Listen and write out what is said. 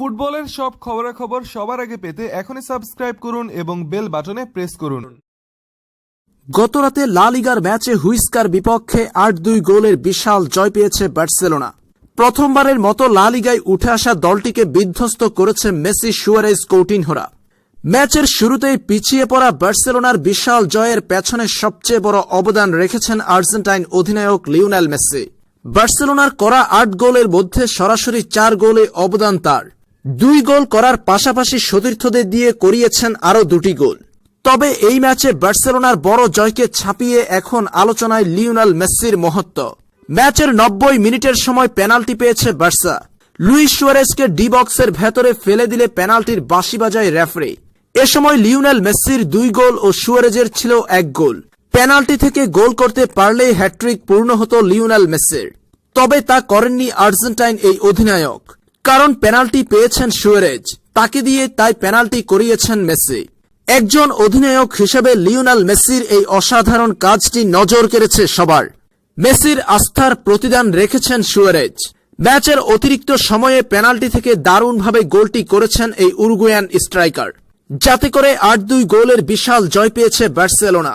ফুটবলের সব খবরাখবর সবার আগে পেতে এখনই সাবস্ক্রাইব করুন এবং বেল বাটনে প্রেস করুন। গতরাতে লা লিগার ম্যাচে হুইস্কার বিপক্ষে আট দুই গোলের বিশাল জয় পেয়েছে বার্সেলোনা। প্রথমবারের মতো লা লিগায় উঠে আসা দলটিকে বিধ্বস্ত করেছে মেসি, সুয়ারেজ কৌটিনহোরা ম্যাচের শুরুতেই পিছিয়ে পড়া বার্সেলোনার বিশাল জয়ের পেছনে সবচেয়ে বড় অবদান রেখেছেন আর্জেন্টাইন অধিনায়ক লিওনেল মেসি। বার্সেলোনার করা আট গোলের মধ্যে সরাসরি চার গোলে অবদান তার। দুই গোল করার পাশাপাশি সতীর্থদের দিয়ে করিয়েছেন আরও দুটি গোল। তবে এই ম্যাচে বার্সেলোনার বড় জয়কে ছাপিয়ে এখন আলোচনায় লিওনাল মেসির মহত্ব। ম্যাচের নব্বই মিনিটের সময় পেনাল্টি পেয়েছে বার্সা। লুইস সুয়ারেজকে ডি বক্সের ভেতরে ফেলে দিলে পেনাল্টির বাঁশি বাজায় রেফারি। এ সময় লিওনেল মেসির দুই গোল ও সুয়ারেজের ছিল এক গোল। পেনাল্টি থেকে গোল করতে পারলেই হ্যাট্রিক পূর্ণ হতো লিওনেল মেসির। তবে তা করেননি আর্জেন্টাইন এই অধিনায়ক। কারণ পেনাল্টি পেয়েছেন সুয়ারেজ। তাকে দিয়ে তাই পেনাল্টি করিয়েছেন মেসি। একজন অধিনায়ক হিসেবে লিওনাল মেসির এই অসাধারণ কাজটি নজর কেড়েছে সবার। মেসির আস্থার প্রতিদান রেখেছেন সুয়ারেজ। ম্যাচের অতিরিক্ত সময়ে পেনাল্টি থেকে দারুণভাবে গোলটি করেছেন এই উরুগুয়ান স্ট্রাইকার। যাতে করে আট দুই গোলের বিশাল জয় পেয়েছে বার্সেলোনা।